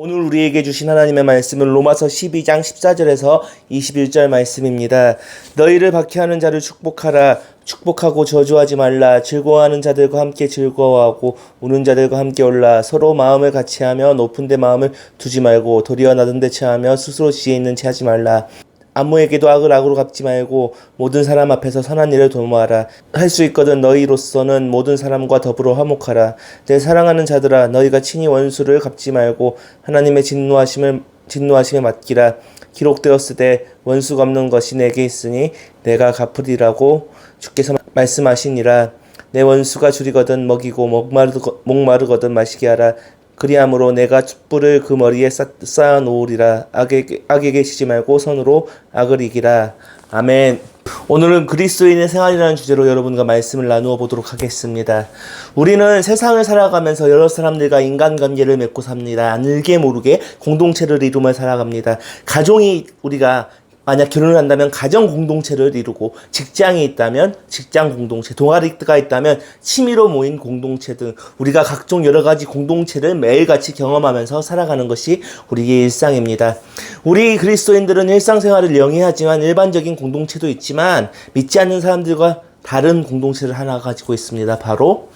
오늘 우리에게 주신 하나님의 말씀은 로마서 12장 14절에서 21절 말씀입니다. 너희를 박해하는 자를 축복하라. 축복하고 저주하지 말라. 즐거워하는 자들과 함께 즐거워하고 우는 자들과 함께 올라. 서로 마음을 같이 하며 높은 데 마음을 두지 말고 도리어 낮은 데 체하며 스스로 지혜 있는 체 하지 말라. 아무에게도 악을 악으로 갚지 말고 모든 사람 앞에서 선한 일을 도모하라. 할 수 있거든 너희로서는 모든 사람과 더불어 화목하라. 내 사랑하는 자들아 너희가 친히 원수를 갚지 말고 하나님의 진노하심을 진노하심에 맡기라. 기록되었으되 원수 갚는 것이 내게 있으니 내가 갚으리라고 주께서 말씀하시니라. 내 원수가 줄이거든 먹이고 목마르거, 목마르거든 마시게 하라. 그리함으로 내가 촛불을 그 머리에 쌓, 쌓아 놓으리라. 악에게, 악에게 지지 말고 선으로 악을 이기라. 아멘. 오늘은 그리스도인의 생활이라는 주제로 여러분과 말씀을 나누어 보도록 하겠습니다. 우리는 세상을 살아가면서 여러 사람들과 인간관계를 맺고 삽니다. 알게 모르게 공동체를 이루며 살아갑니다. 가정이 우리가 만약 결혼을 한다면 가정 공동체를 이루고 직장이 있다면 직장 공동체, 동아리가 있다면 취미로 모인 공동체 등 우리가 각종 여러 가지 공동체를 매일같이 경험하면서 살아가는 것이 우리의 일상입니다. 우리 그리스도인들은 일상생활을 영위하지만 일반적인 공동체도 있지만 믿지 않는 사람들과 다른 공동체를 하나 가지고 있습니다. 바로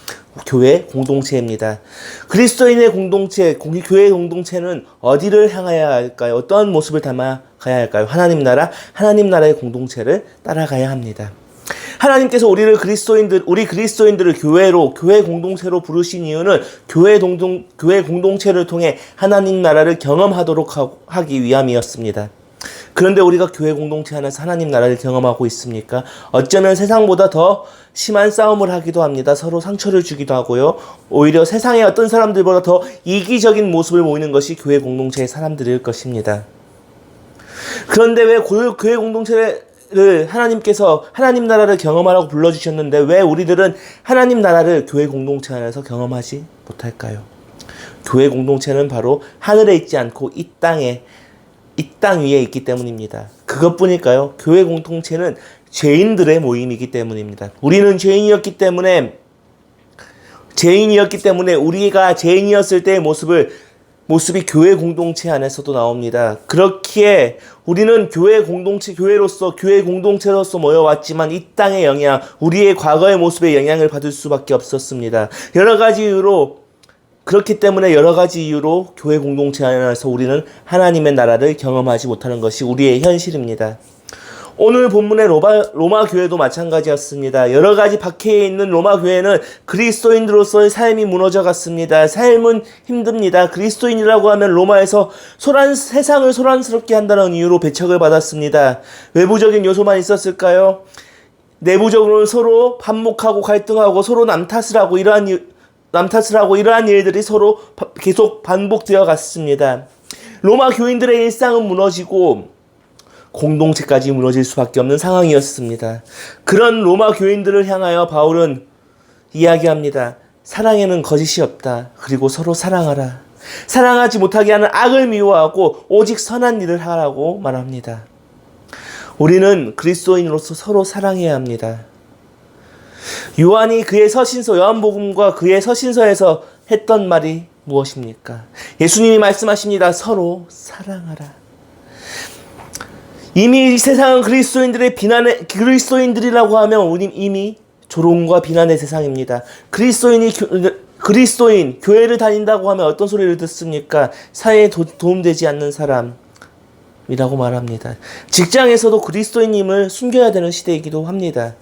교회 공동체입니다. 그리스도인의 공동체, 공- 교회 공동체는 어디를 향하여야 할까요? 어떤 모습을 담아 가야 할까요? 하나님 나라, 하나님 나라의 공동체를 따라가야 합니다. 하나님께서 우리를 그리스도인들, 우리 그리스도인들을 교회로, 교회 공동체로 부르신 이유는 교회 동동, 교회 공동체를 통해 하나님 나라를 경험하도록 하- 하기 위함이었습니다. 그런데 우리가 교회 공동체 안에서 하나님 나라를 경험하고 있습니까? 어쩌면 세상보다 더 심한 싸움을 하기도 합니다. 서로 상처를 주기도 하고요. 오히려 세상의 어떤 사람들보다 더 이기적인 모습을 보이는 것이 교회 공동체의 사람들일 것입니다. 그런데 왜 고- 교회 공동체를 하나님께서 하나님 나라를 경험하라고 불러주셨는데 왜 우리들은 하나님 나라를 교회 공동체 안에서 경험하지 못할까요? 교회 공동체는 바로 하늘에 있지 않고 이 땅에 이 땅 위에 있기 때문입니다. 그것뿐일까요? 교회 공동체는 죄인들의 모임이기 때문입니다. 우리는 죄인이었기 때문에 죄인이었기 때문에 우리가 죄인이었을 때의 모습을 모습이 교회 공동체 안에서도 나옵니다. 그렇기에 우리는 교회 공동체, 교회로서, 교회 공동체로서 모여왔지만 이 땅의 영향, 우리의 과거의 모습의 영향을 받을 수밖에 없었습니다. 여러 가지 이유로 그렇기 때문에 여러 가지 이유로 교회 공동체 안에서 우리는 하나님의 나라를 경험하지 못하는 것이 우리의 현실입니다. 오늘 본문의 로마, 로마 교회도 마찬가지였습니다. 여러 가지 박해에 있는 로마 교회는 그리스도인으로서의 삶이 무너져 갔습니다. 삶은 힘듭니다. 그리스도인이라고 하면 로마에서 소란, 세상을 소란스럽게 한다는 이유로 배척을 받았습니다. 외부적인 요소만 있었을까요? 내부적으로는 서로 반목하고 갈등하고 서로 남 탓을 하고 이러한 일- 남 탓을 하고 이러한 일들이 서로 바- 계속 반복되어 갔습니다. 로마 교인들의 일상은 무너지고 공동체까지 무너질 수밖에 없는 상황이었습니다. 그런 로마 교인들을 향하여 바울은 이야기합니다. 사랑에는 거짓이 없다. 그리고 서로 사랑하라. 사랑하지 못하게 하는 악을 미워하고 오직 선한 일을 하라고 말합니다. 우리는 그리스도인으로서 서로 사랑해야 합니다. 요한이 그의 서신서 요한복음과 그의 서신서에서 했던 말이 무엇입니까? 예수님이 말씀하십니다. 서로 사랑하라. 이미 이 세상은 그리스도인들의 비난의 그리스도인들이라고 하면 우리 이미 조롱과 비난의 세상입니다. 그리스도인이 교, 그리스도인 교회를 다닌다고 하면 어떤 소리를 듣습니까? 사회에 도, 도움되지 않는 사람이라고 말합니다. 직장에서도 그리스도인임을 숨겨야 되는 시대이기도 합니다.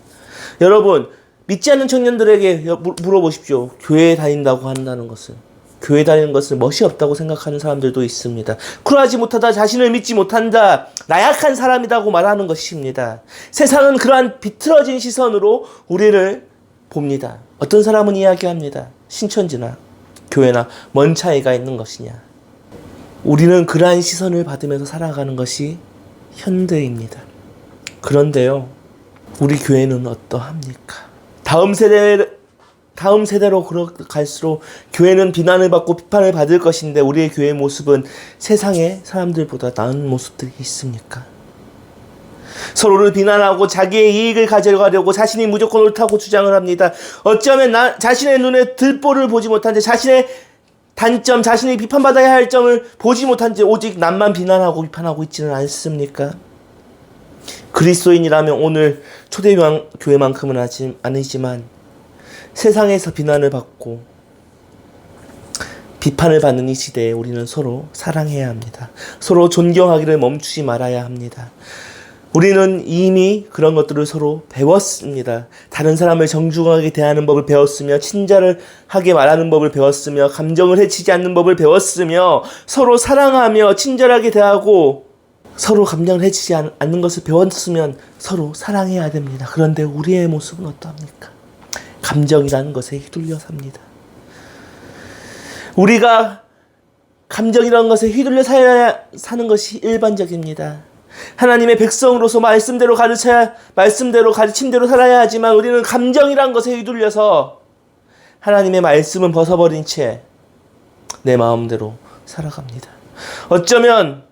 여러분 믿지 않는 청년들에게 물어보십시오. 교회에 다닌다고 한다는 것은 교회 다니는 것을 멋이 없다고 생각하는 사람들도 있습니다. 쿨하지 못하다, 자신을 믿지 못한다, 나약한 사람이라고 말하는 것입니다. 세상은 그러한 비틀어진 시선으로 우리를 봅니다. 어떤 사람은 이야기합니다. 신천지나 교회나 먼 차이가 있는 것이냐. 우리는 그러한 시선을 받으면서 살아가는 것이 현대입니다. 그런데요, 우리 교회는 어떠합니까? 다음 세대 다음 세대로 갈수록 교회는 비난을 받고 비판을 받을 것인데 우리의 교회 모습은 세상의 사람들보다 나은 모습들이 있습니까? 서로를 비난하고 자기의 이익을 가져가려고 자신이 무조건 옳다고 주장을 합니다. 어쩌면 나, 자신의 눈에 들보를 보지 못한 채 자신의 단점, 자신이 비판받아야 할 점을 보지 못한 채 오직 남만 비난하고 비판하고 있지는 않습니까? 그리스도인이라면 오늘 초대교회만큼은 아니지만 세상에서 비난을 받고 비판을 받는 이 시대에 우리는 서로 사랑해야 합니다. 서로 존경하기를 멈추지 말아야 합니다. 우리는 이미 그런 것들을 서로 배웠습니다. 다른 사람을 정중하게 대하는 법을 배웠으며, 친절을 하게 말하는 법을 배웠으며, 감정을 해치지 않는 법을 배웠으며, 서로 사랑하며 친절하게 대하고, 서로 감정을 해치지 않- 않는 것을 배웠으면 서로 사랑해야 됩니다. 그런데 우리의 모습은 어떠합니까? 감정이라는 것에 휘둘려 삽니다. 우리가 감정이라는 것에 휘둘려 사는 것이 일반적입니다. 하나님의 백성으로서 말씀대로 가르쳐야, 말씀대로 가르침대로 살아야 하지만 우리는 감정이라는 것에 휘둘려서 하나님의 말씀은 벗어버린 채 내 마음대로 살아갑니다. 어쩌면,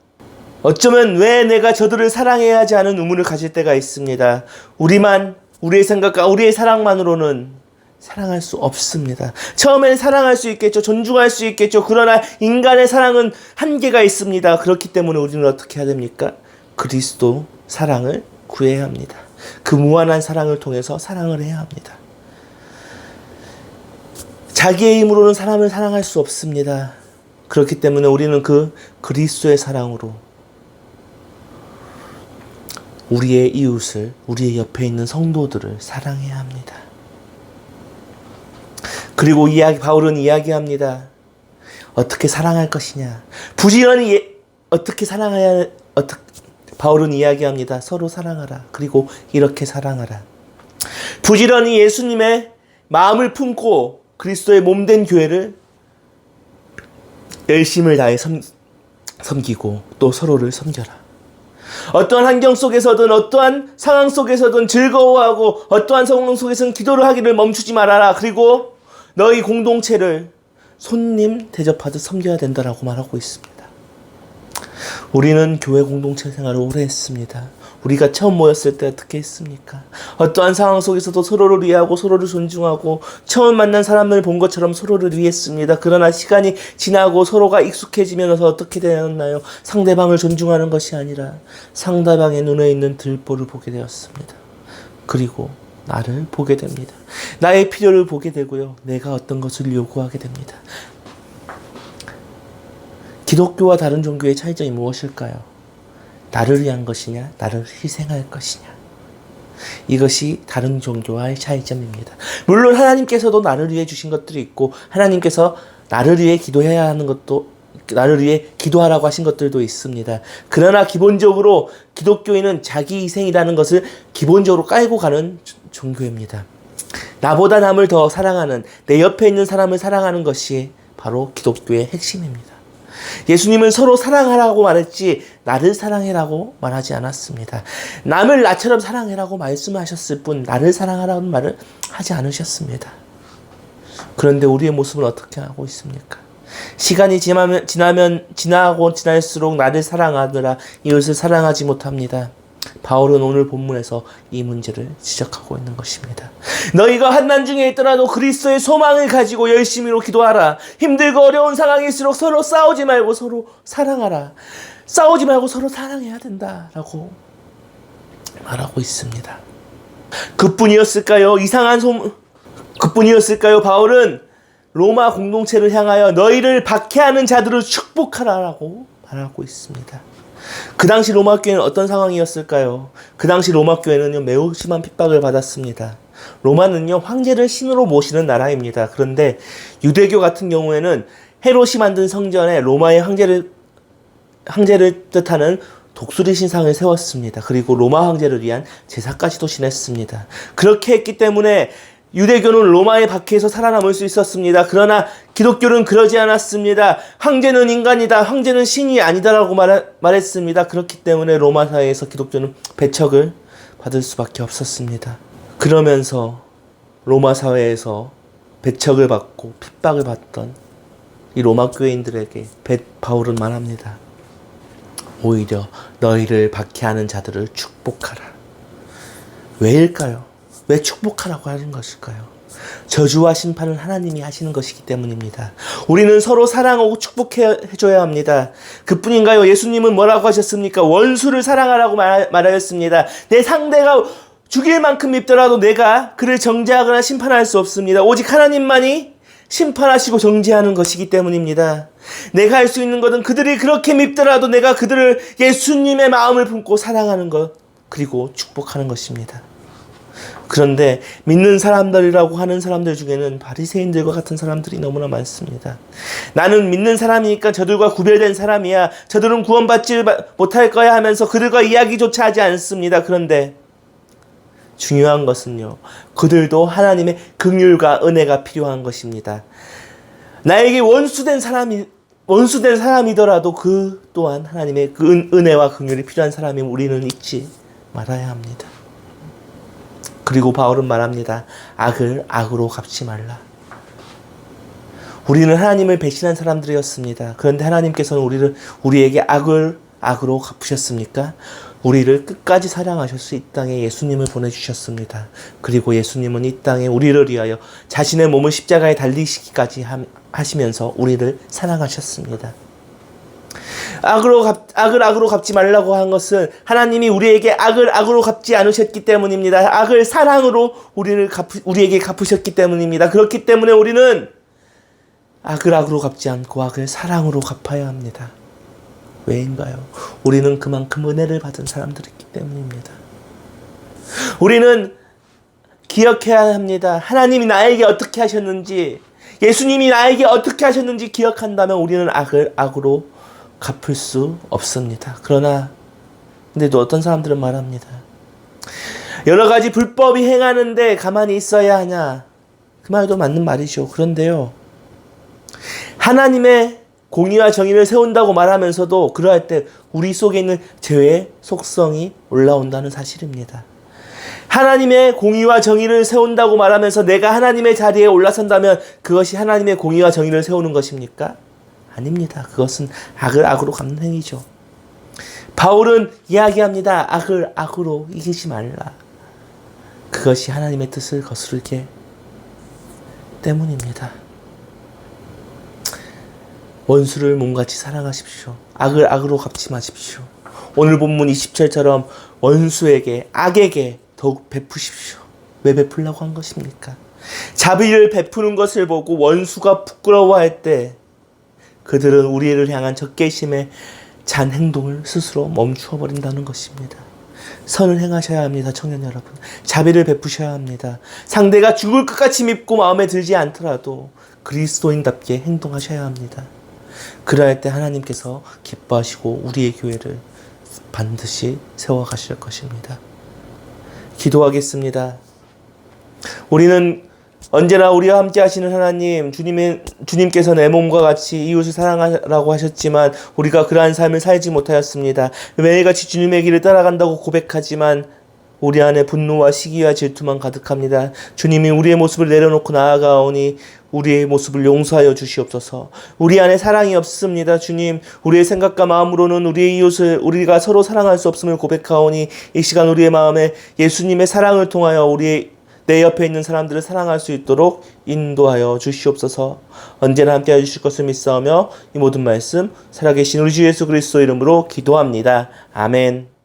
어쩌면 왜 내가 저들을 사랑해야 하지 않은 의문을 가질 때가 있습니다. 우리만, 우리의 생각과 우리의 사랑만으로는 사랑할 수 없습니다. 처음엔 사랑할 수 있겠죠. 존중할 수 있겠죠. 그러나 인간의 사랑은 한계가 있습니다. 그렇기 때문에 우리는 어떻게 해야 됩니까? 그리스도 사랑을 구해야 합니다. 그 무한한 사랑을 통해서 사랑을 해야 합니다. 자기의 힘으로는 사람을 사랑할 수 없습니다. 그렇기 때문에 우리는 그 그리스도의 사랑으로 우리의 이웃을, 우리의 옆에 있는 성도들을 사랑해야 합니다. 그리고 이야기, 바울은 이야기합니다. 어떻게 사랑할 것이냐. 부지런히 예- 어떻게 사랑해야, 어떻게, 바울은 이야기합니다. 서로 사랑하라. 그리고 이렇게 사랑하라. 부지런히 예수님의 마음을 품고 그리스도의 몸된 교회를 열심을 다해 섬, 섬기고 또 서로를 섬겨라. 어떠한 환경 속에서든 어떠한 상황 속에서든 즐거워하고 어떠한 상황 속에서는 기도를 하기를 멈추지 말아라. 그리고 너희 공동체를 손님 대접하듯 섬겨야 된다라고 말하고 있습니다. 우리는 교회 공동체 생활을 오래 했습니다. 우리가 처음 모였을 때 어떻게 했습니까? 어떠한 상황 속에서도 서로를 이해하고 서로를 존중하고 처음 만난 사람을 본 것처럼 서로를 위했습니다. 그러나 시간이 지나고 서로가 익숙해지면서 어떻게 되었나요? 상대방을 존중하는 것이 아니라 상대방의 눈에 있는 들보를 보게 되었습니다. 그리고 나를 보게 됩니다. 나의 필요를 보게 되고요. 내가 어떤 것을 요구하게 됩니다. 기독교와 다른 종교의 차이점이 무엇일까요? 나를 위한 것이냐, 나를 희생할 것이냐. 이것이 다른 종교와의 차이점입니다. 물론 하나님께서도 나를 위해 주신 것들이 있고, 하나님께서 나를 위해 기도해야 하는 것도, 나를 위해 기도하라고 하신 것들도 있습니다. 그러나 기본적으로 기독교인은 자기 희생이라는 것을 기본적으로 깔고 가는 종교입니다. 나보다 남을 더 사랑하는, 내 옆에 있는 사람을 사랑하는 것이 바로 기독교의 핵심입니다. 예수님은 서로 사랑하라고 말했지 나를 사랑해라고 말하지 않았습니다. 남을 나처럼 사랑해라고 말씀하셨을 뿐 나를 사랑하라는 말을 하지 않으셨습니다. 그런데 우리의 모습은 어떻게 하고 있습니까? 시간이 지나면, 지나면 지나고 지날수록 나를 사랑하느라 이웃을 사랑하지 못합니다. 바울은 오늘 본문에서 이 문제를 지적하고 있는 것입니다. 너희가 환난 중에 있더라도 그리스도의 소망을 가지고 열심히로 기도하라. 힘들고 어려운 상황일수록 서로 싸우지 말고 서로 사랑하라. 싸우지 말고 서로 사랑해야 된다라고 말하고 있습니다. 그뿐이었을까요? 이상한 소문 그뿐이었을까요? 바울은 로마 공동체를 향하여 너희를 박해하는 자들을 축복하라라고 말하고 있습니다. 그 당시 로마 교회는 어떤 상황이었을까요? 그 당시 로마 교회는요 매우 심한 핍박을 받았습니다. 로마는요 황제를 신으로 모시는 나라입니다. 그런데 유대교 같은 경우에는 헤롯이 만든 성전에 로마의 황제를 황제를 뜻하는 독수리 신상을 세웠습니다. 그리고 로마 황제를 위한 제사까지도 지냈습니다. 그렇게 했기 때문에 유대교는 로마의 박해에서 살아남을 수 있었습니다. 그러나 기독교는 그러지 않았습니다. 황제는 인간이다. 황제는 신이 아니다라고 말, 말했습니다. 그렇기 때문에 로마 사회에서 기독교는 배척을 받을 수밖에 없었습니다. 그러면서 로마 사회에서 배척을 받고 핍박을 받던 이 로마 교인들에게 배, 바울은 말합니다. 오히려 너희를 박해하는 자들을 축복하라. 왜일까요? 왜 축복하라고 하는 것일까요? 저주와 심판은 하나님이 하시는 것이기 때문입니다. 우리는 서로 사랑하고 축복해줘야 합니다. 그뿐인가요? 예수님은 뭐라고 하셨습니까? 원수를 사랑하라고 말, 말하였습니다. 내 상대가 죽일 만큼 밉더라도 내가 그를 정죄하거나 심판할 수 없습니다. 오직 하나님만이 심판하시고 정죄하는 것이기 때문입니다. 내가 할 수 있는 것은 그들이 그렇게 밉더라도 내가 그들을 예수님의 마음을 품고 사랑하는 것, 그리고 축복하는 것입니다. 그런데 믿는 사람들이라고 하는 사람들 중에는 바리새인들과 같은 사람들이 너무나 많습니다. 나는 믿는 사람이니까 저들과 구별된 사람이야. 저들은 구원받지 못할 거야 하면서 그들과 이야기조차 하지 않습니다. 그런데 중요한 것은요. 그들도 하나님의 긍휼과 은혜가 필요한 것입니다. 나에게 원수된 사람이 원수된 사람이더라도 그 또한 하나님의 그 은, 은혜와 긍휼이 필요한 사람이 우리는 잊지 말아야 합니다. 그리고 바울은 말합니다. 악을 악으로 갚지 말라. 우리는 하나님을 배신한 사람들이었습니다. 그런데 하나님께서는 우리를 우리에게 악을 악으로 갚으셨습니까? 우리를 끝까지 사랑하셔서 이 땅에 예수님을 보내주셨습니다. 그리고 예수님은 이 땅에 우리를 위하여 자신의 몸을 십자가에 달리시기까지 하시면서 우리를 사랑하셨습니다. 악으로 갚, 악을 악으로 갚지 말라고 한 것은 하나님이 우리에게 악을 악으로 갚지 않으셨기 때문입니다. 악을 사랑으로 우리를 갚, 우리에게 갚으셨기 때문입니다. 그렇기 때문에 우리는 악을 악으로 갚지 않고 악을 사랑으로 갚아야 합니다. 왜인가요? 우리는 그만큼 은혜를 받은 사람들이기 때문입니다. 우리는 기억해야 합니다. 하나님이 나에게 어떻게 하셨는지, 예수님이 나에게 어떻게 하셨는지 기억한다면 우리는 악을 악으로 갚을 수 없습니다. 그러나, 근데 또 어떤 사람들은 말합니다. 여러 가지 불법이 행하는데 가만히 있어야 하냐. 그 말도 맞는 말이죠. 그런데요. 하나님의 공의와 정의를 세운다고 말하면서도 그러할 때 우리 속에 있는 죄의 속성이 올라온다는 사실입니다. 하나님의 공의와 정의를 세운다고 말하면서 내가 하나님의 자리에 올라선다면 그것이 하나님의 공의와 정의를 세우는 것입니까? 아닙니다. 그것은 악을 악으로 갚는 행위죠. 바울은 이야기합니다. 악을 악으로 이기지 말라. 그것이 하나님의 뜻을 거스르게 때문입니다. 원수를 몸같이 사랑하십시오. 악을 악으로 갚지 마십시오. 오늘 본문 20절처럼 원수에게 악에게 더욱 베푸십시오. 왜 베풀라고 한 것입니까? 자비를 베푸는 것을 보고 원수가 부끄러워할 때 그들은 우리를 향한 적개심의 잔 행동을 스스로 멈추어 버린다는 것입니다. 선을 행하셔야 합니다, 청년 여러분. 자비를 베푸셔야 합니다. 상대가 죽을 것 같이 밉고 마음에 들지 않더라도 그리스도인답게 행동하셔야 합니다. 그러할 때 하나님께서 기뻐하시고 우리의 교회를 반드시 세워가실 것입니다. 기도하겠습니다. 우리는 언제나 우리와 함께 하시는 하나님, 주님의, 주님께서 내 몸과 같이 이웃을 사랑하라고 하셨지만, 우리가 그러한 삶을 살지 못하였습니다. 매일같이 주님의 길을 따라간다고 고백하지만, 우리 안에 분노와 시기와 질투만 가득합니다. 주님이 우리의 모습을 내려놓고 나아가오니 우리의 모습을 용서하여 주시옵소서. 우리 안에 사랑이 없습니다. 주님, 우리의 생각과 마음으로는 우리의 이웃을 우리가 서로 사랑할 수 없음을 고백하오니 이 시간 우리의 마음에 예수님의 사랑을 통하여 우리의 내 옆에 있는 사람들을 사랑할 수 있도록 인도하여 주시옵소서. 언제나 함께 해 주실 것을 믿사오며 이 모든 말씀 살아계신 우리 주 예수 그리스도 이름으로 기도합니다. 아멘.